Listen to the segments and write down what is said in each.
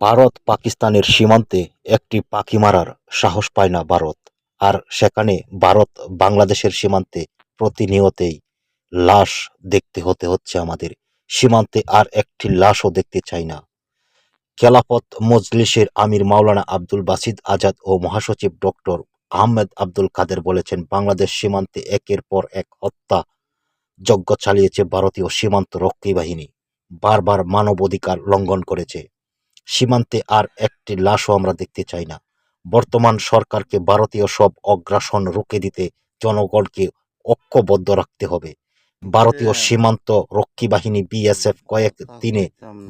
ভারত পাকিস্তানের সীমান্তে একটি পাখি মারার সাহস পায় না ভারত, আর সেখানে ভারত বাংলাদেশের সীমান্তে প্রতিনিয়তেই লাশ দেখতে হতে হচ্ছে আমাদের। সীমান্তে আর একটি লাশও দেখতে চাই না। খেলাফত মজলিসের আমির মাওলানা আব্দুল বাসিদ আজাদ ও মহাসচিব ডক্টর আহমেদ আব্দুল কাদের বলেছেন, বাংলাদেশ সীমান্তে একের পর এক হত্যা যজ্ঞ চালিয়েছে ভারতীয় সীমান্ত রক্ষী বাহিনী। বারবার মানবাধিকার লঙ্ঘন করেছে। সীমান্তে আর একটি লাশও আমরা দেখতে চাই না। বর্তমান সরকারকে ভারতীয় সব অগ্রাসন রুখে দিতে জনগণকে ঐক্যবদ্ধ রাখতে হবে। ভারতীয় সীমান্ত রক্ষী বাহিনী বিএসএফ কয়েক দিনে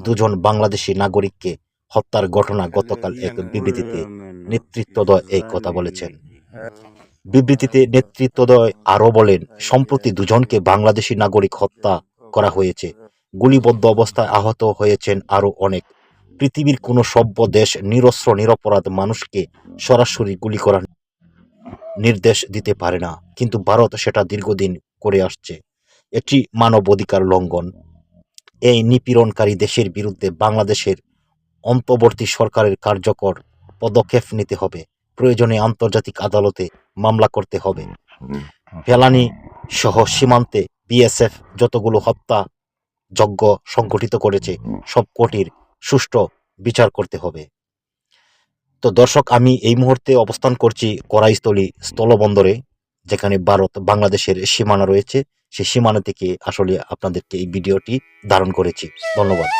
দুজন বাংলাদেশি নাগরিককে হত্যার ঘটনা গতকাল এক বিবৃতিতে নেতৃত্বদয় এই কথা বলেছেন। বিবৃতিতে নেতৃত্বদয় আরও বলেন সম্প্রতি দুজনকে বাংলাদেশি নাগরিক হত্যা করা হয়েছে। গুলিবদ্ধ অবস্থায় আহত হয়েছেন আরও অনেক পৃথিবীর কোনো সভ্য দেশ নিরস্ত্র, নিরপরাধ মানুষকে সরাসরি গুলি করার নির্দেশ দিতে পারে না। কিন্তু ভারত সেটা দীর্ঘদিন করে আসছে। এটি মানবাধিকার লঙ্ঘন। এই নিপীড়নকারী দেশের বিরুদ্ধে বাংলাদেশের অন্তর্বর্তী সরকারের কার্যকর পদক্ষেপ নিতে হবে। প্রয়োজনে আন্তর্জাতিক আদালতে মামলা করতে হবে। ফেলানি সহ সীমান্তে বিএসএফ যতগুলো হত্যা যজ্ঞ সংগঠিত করেছে সব কোটির সুষ্ঠু বিচার করতে হবে। তো দর্শক, আমি এই মুহূর্তে অবস্থান করছি করাইস্থলী স্থলবন্দরে, যেখানে ভারত, বাংলাদেশের সীমানা রয়েছে। সেই সীমানা থেকে আসলে আপনাদেরকে এই ভিডিওটি ধারণ করেছি। ধন্যবাদ।